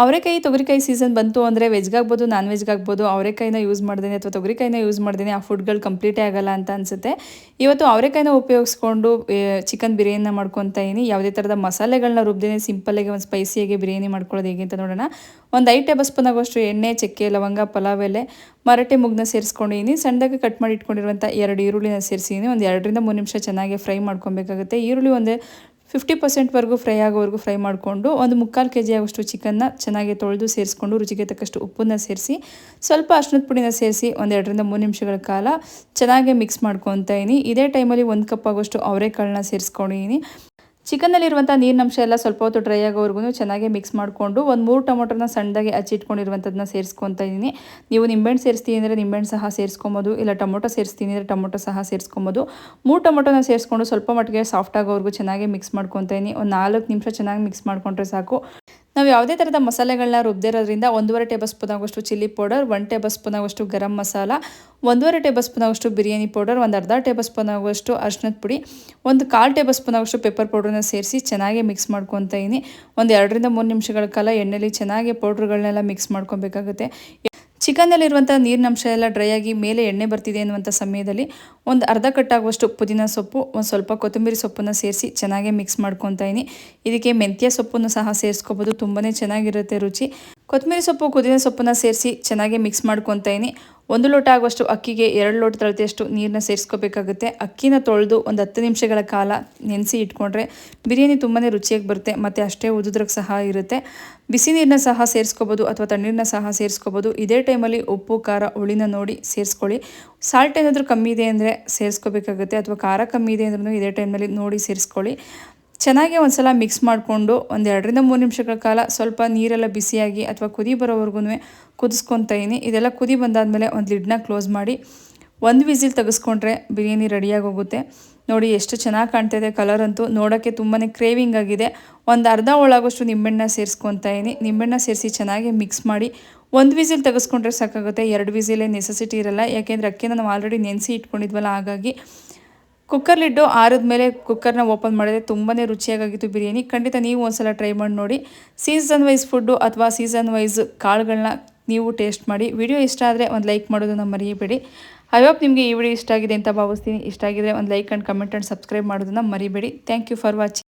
ಅವರೆಕಾಯಿ ತೊಗರಿಕಾಯಿ ಸೀಸನ್ ಬಂತು ಅಂದರೆ ವೆಜ್ಗಾಗ್ಬೋದು ನಾನ್ ವೆಜ್ಗಾಗ್ಬೋದು ಅವರೆಕಾಯಿನ ಯೂಸ್ ಮಾಡ್ದೇನೆ ಅಥವಾ ತೊಗರಿಕಾಯಿನ ಯೂಸ್ ಮಾಡ್ದೇನೆ ಆ ಫುಡ್ಗಳು ಕಂಪ್ಲೀಟೇ ಆಗಲ್ಲ ಅಂತ ಅನಿಸುತ್ತೆ. ಇವತ್ತು ಅವರೆಕಾಯಿನ ಉಪಯೋಗಿಸ್ಕೊಂಡು ಚಿಕನ್ ಬಿರಿಯಾನಿನ ಮಾಡ್ಕೊತಾ ಇದ್ದೀನಿ ಯಾವುದೇ ಥರದ ಮಸಾಲೆಗಳನ್ನ ರುಬ್ದೇನೆ ಸಿಂಪಲ್ಲಾಗಿ ಒಂದು ಸ್ಪೈಸಿಯಾಗಿ ಬಿರಿಯಾನಿ ಮಾಡ್ಕೊಳ್ಳೋದು ಹೇಗೆ ಅಂತ ನೋಡೋಣ. ಒಂದು ಐದು ಟೇಬಲ್ ಸ್ಪೂನ್ ಆಗೋಷ್ಟು ಎಣ್ಣೆ, ಚಕ್ಕೆ, ಲವಂಗ, ಪಲಾವ್ ಎಲೆ ಮರಟೆ ಮುಗ್ನ ಸೇರಿಸ್ಕೊಂಡಿದ್ದೀನಿ ಸಣ್ಣದಾಗಿ ಕಟ್ ಮಾಡಿ ಇಟ್ಕೊಂಡಿರುವಂಥ ಎರಡು ಈರುಳ್ಳಿನ ಸೇರಿಸಿದ್ದೀನಿ ಒಂದು ಎರಡರಿಂದ ಮೂರು ನಿಮಿಷ ಚೆನ್ನಾಗಿ ಫ್ರೈ ಮಾಡ್ಕೊಬೇಕಾಗುತ್ತೆ. ಈರುಳ್ಳಿ ಒಂದು ಫಿಫ್ಟಿ ಪರ್ಸೆಂಟ್ವರೆಗೂ ಫ್ರೈ ಆಗೋವರೆಗೂ ಫ್ರೈ ಮಾಡಿಕೊಂಡು ಒಂದು ಮುಕ್ಕಾಲು ಕೆ ಜಿ ಆಗುವಷ್ಟು ಚಿಕನ್ನ ಚೆನ್ನಾಗಿ ತೊಳೆದು ಸೇರಿಸ್ಕೊಂಡು ರುಚಿಗೆ ತಕ್ಕಷ್ಟು ಉಪ್ಪನ್ನ ಸೇರಿಸಿ, ಸ್ವಲ್ಪ ಅರ್ಶಿನದ ಪುಡಿನ ಸೇರಿಸಿ ಒಂದು ಎರಡರಿಂದ ಮೂರು ನಿಮಿಷಗಳ ಕಾಲ ಚೆನ್ನಾಗಿ ಮಿಕ್ಸ್ ಮಾಡ್ಕೊತಾ ಇದ್ದೀನಿ. ಇದೇ ಟೈಮಲ್ಲಿ ಒಂದು ಕಪ್ ಆಗೋಷ್ಟು ಅವರೆಕಾಳನ್ನ ಸೇರಿಸ್ಕೊಂಡಿದ್ದೀನಿ. ಚಿಕನ್ನಲ್ಲಿರುವಂಥ ನೀರಿನಂಶ ಎಲ್ಲ ಸ್ವಲ್ಪ ಹೊತ್ತು ಡ್ರೈ ಆಗೋವರೆಗೂ ಚೆನ್ನಾಗಿ ಮಿಕ್ಸ್ ಮಾಡಿಕೊಂಡು ಒಂದು ಮೂರು ಟೊಮೊಟೊನ ಸಣ್ಣದಾಗಿ ಹಚ್ಚಿಟ್ಕೊಂಡಿರುವಂಥದ್ದನ್ನ ಸೇರಿಸ್ಕೊತಾ ಇದ್ದೀನಿ. ನೀವು ನಿಂಬೆಹಣ್ಣು ಸೇರಿಸ್ತೀನಿ ಅಂದರೆ ನಿಂಬೆಹಣ್ಣು ಸಹ ಸೇರಿಸ್ಕೊಬೋದು, ಇಲ್ಲ ಟೊಮೊಟೊ ಸೇರಿಸ್ತೀನಿ ಅಂದರೆ ಟೊಮೊಟೊ ಸಹ ಸೇರಿಸ್ಕೊಬೋದು. ಮೂರು ಟೊಮೊಟೊನ ಸೇರಿಸ್ಕೊಂಡು ಸ್ವಲ್ಪ ಮಟ್ಟಿಗೆ ಸಾಫ್ಟ್ ಆಗೋವರೆಗೂ ಚೆನ್ನಾಗಿ ಮಿಕ್ಸ್ ಮಾಡ್ಕೊತಾ ಇದ್ದೀನಿ. ಒಂದು ನಾಲ್ಕು ನಿಮಿಷ ಚೆನ್ನಾಗಿ ಮಿಕ್ಸ್ ಮಾಡ್ಕೊಂಡ್ರೆ ಸಾಕು. ನಾವು ಯಾವುದೇ ಥರದ ಮಸಾಲೆಗಳನ್ನ ರುಬ್ದಿರೋದ್ರಿಂದ ಒಂದೂವರೆ ಟೇಬಲ್ ಸ್ಪೂನ್ ಆಗೋಷ್ಟು chilli powder one table spoon ಆಗೋಷ್ಟು ಗರಂ ಮಸಾಲ, ಒಂದೂವರೆ ಟೇಬಲ್ ಸ್ಪೂನ್ ಆಗೋಷ್ಟು ಬಿರಿಯಾನಿ ಪೌಡರ್, ಒಂದು ಅರ್ಧ ಟೇಬಲ್ ಸ್ಪೂನ್ ಆಗುವಷ್ಟು ಅರ್ಶಿನದ ಪುಡಿ, ಒಂದು ಕಾಲು ಟೇಬಲ್ ಸ್ಪೂನ್ ಆಗೋಷ್ಟು ಪೆಪ್ಪರ್ ಪೌಡರ್ನ ಸೇರಿಸಿ ಚೆನ್ನಾಗಿ ಮಿಕ್ಸ್ ಮಾಡ್ಕೊತಾ ಇದ್ದೀನಿ ಒಂದು ಎರಡರಿಂದ ಮೂರು ನಿಮಿಷಗಳ ಕಾಲ ಎಣ್ಣೆಲಿ ಚೆನ್ನಾಗಿ ಪೌಡ್ರ್ಗಳನ್ನೆಲ್ಲ ಮಿಕ್ಸ್ ಮಾಡ್ಕೊಬೇಕಾಗುತ್ತೆ. ಚಿಕನ್ನಲ್ಲಿರುವಂಥ ನೀರಿನಂಶ ಎಲ್ಲ ಡ್ರೈ ಆಗಿ ಮೇಲೆ ಎಣ್ಣೆ ಬರ್ತಿದೆ ಅನ್ನುವಂಥ ಸಮಯದಲ್ಲಿ ಒಂದು ಅರ್ಧ ಕಟ್ಟಾಗುವಷ್ಟು ಪುದೀನ ಸೊಪ್ಪು, ಒಂದು ಸ್ವಲ್ಪ ಕೊತ್ತಂಬರಿ ಸೊಪ್ಪನ್ನು ಸೇರಿಸಿ ಚೆನ್ನಾಗಿ ಮಿಕ್ಸ್ ಮಾಡ್ಕೊತಾ ಇದ್ದೀನಿ ಇದಕ್ಕೆ ಮೆಂತ್ಯ ಸೊಪ್ಪನ್ನು ಸಹ ಸೇರಿಸ್ಕೋಬೋದು. ತುಂಬಾ ಚೆನ್ನಾಗಿರುತ್ತೆ ರುಚಿ. ಕೊತ್ತಂಬರಿ ಸೊಪ್ಪು, ಪುದೀನ ಸೊಪ್ಪನ್ನು ಸೇರಿಸಿ ಚೆನ್ನಾಗಿ ಮಿಕ್ಸ್ ಮಾಡ್ಕೊತಾ ಇದ್ದೀನಿ ಒಂದು ಲೋಟ ಆಗುವಷ್ಟು ಅಕ್ಕಿಗೆ ಎರಡು ಲೋಟ ತಳತೆಯಷ್ಟು ನೀರನ್ನ ಸೇರಿಸ್ಕೋಬೇಕಾಗುತ್ತೆ. ಅಕ್ಕಿನ ತೊಳೆದು ಒಂದು ಹತ್ತು ನಿಮಿಷಗಳ ಕಾಲ ನೆನೆಸಿ ಇಟ್ಕೊಂಡ್ರೆ ಬಿರಿಯಾನಿ ತುಂಬಾ ರುಚಿಯಾಗಿ ಬರುತ್ತೆ, ಮತ್ತು ಅಷ್ಟೇ ಉದುದ್ರಕ್ಕೆ ಸಹ ಇರುತ್ತೆ. ಬಿಸಿ ನೀರನ್ನ ಸಹ ಸೇರಿಸ್ಕೋಬೋದು ಅಥವಾ ತಣ್ಣೀರನ್ನ ಸಹ ಸೇರಿಸ್ಕೋಬೋದು. ಇದೇ ಟೈಮಲ್ಲಿ ಉಪ್ಪು, ಖಾರ, ಹುಳಿನ ನೋಡಿ ಸೇರಿಸ್ಕೊಳ್ಳಿ. ಸಾಲ್ಟ್ ಏನಾದರೂ ಕಮ್ಮಿ ಇದೆ ಅಂದರೆ ಸೇರಿಸ್ಕೋಬೇಕಾಗುತ್ತೆ, ಅಥವಾ ಖಾರ ಕಮ್ಮಿ ಇದೆ ಅಂದ್ರೂ ಇದೇ ಟೈಮಲ್ಲಿ ನೋಡಿ ಸೇರಿಸ್ಕೊಳ್ಳಿ. ಚೆನ್ನಾಗಿ ಒಂದು ಸಲ ಮಿಕ್ಸ್ ಮಾಡಿಕೊಂಡು ಒಂದು ಎರಡರಿಂದ ಮೂರು ನಿಮಿಷಗಳ ಕಾಲ ಸ್ವಲ್ಪ ನೀರೆಲ್ಲ ಬಿಸಿಯಾಗಿ ಅಥವಾ ಕುದಿ ಬರೋವರೆಗೂ ಕುದಿಸ್ಕೊತಾ ಇದ್ದೀನಿ ಇದೆಲ್ಲ ಕುದಿ ಬಂದಾದಮೇಲೆ ಒಂದು ಲಿಡ್ನ ಕ್ಲೋಸ್ ಮಾಡಿ ಒಂದು ವಿಸಿಲ್ ತೆಗೆಸ್ಕೊಂಡ್ರೆ ಬಿರಿಯಾನಿ ರೆಡಿಯಾಗಿ ಹೋಗುತ್ತೆ ನೋಡಿ ಎಷ್ಟು ಚೆನ್ನಾಗಿ ಕಾಣ್ತಾಯಿದೆ ಕಲರ್ ಅಂತೂ. ನೋಡೋಕ್ಕೆ ತುಂಬಾ ಕ್ರೇವಿಂಗ್ ಆಗಿದೆ. ಒಂದು ಅರ್ಧ ಒಳಾಗೋಷ್ಟು ನಿಂಬೆಣ್ಣ ಸೇರಿಸ್ಕೊತಾ ಇದ್ದೀನಿ ನಿಂಬೆಣ್ಣ ಸೇರಿಸಿ ಚೆನ್ನಾಗಿ ಮಿಕ್ಸ್ ಮಾಡಿ ಒಂದು ವಿಸಿಲ್ ತೆಗೆಸ್ಕೊಂಡ್ರೆ ಸಾಕಾಗುತ್ತೆ. ಎರಡು ವಿಸಿಲೇ ನೆಸೆಸಿಟಿ ಇರಲ್ಲ. ಯಾಕೆಂದರೆ ಅಕ್ಕಿನ ನಾವು ಆಲ್ರೆಡಿ ನೆನೆಸಿ ಇಟ್ಕೊಂಡಿದ್ವಲ್ಲ, ಹಾಗಾಗಿ ಕುಕ್ಕರ್ ಲಿಡ್ಡು ಆರಿದ್ಮೇಲೆ ಕುಕ್ಕರ್ನ ಓಪನ್ ಮಾಡಿದ್ರೆ ತುಂಬಾ ರುಚಿಯಾಗಿತ್ತು ಬಿರಿಯಾನಿ. ಖಂಡಿತ ನೀವು ಒಂದ್ಸಲ ಟ್ರೈ ಮಾಡಿ ನೋಡಿ. ಸೀಸನ್ ವೈಸ್ ಫುಡ್ಡು ಅಥವಾ ಸೀಸನ್ ವೈಸ್ ಕಾಳುಗಳನ್ನ ನೀವು ಟೇಸ್ಟ್ ಮಾಡಿ. ವಿಡಿಯೋ ಇಷ್ಟ ಆದರೆ ಒಂದು ಲೈಕ್ ಮಾಡೋದನ್ನು ಮರಿಬೇಡಿ. ಐ ಹೋಪ್ ನಿಮಗೆ ಈ ವಿಡಿಯೋ ಇಷ್ಟ ಆಗಿದೆ ಅಂತ ಭಾವಿಸ್ತೀನಿ. ಇಷ್ಟ ಆಗಿದ್ರೆ ಒಂದು like and comment and subscribe ಮಾಡೋದನ್ನು ಮರಿಬೇಡಿ. Thank you for watching.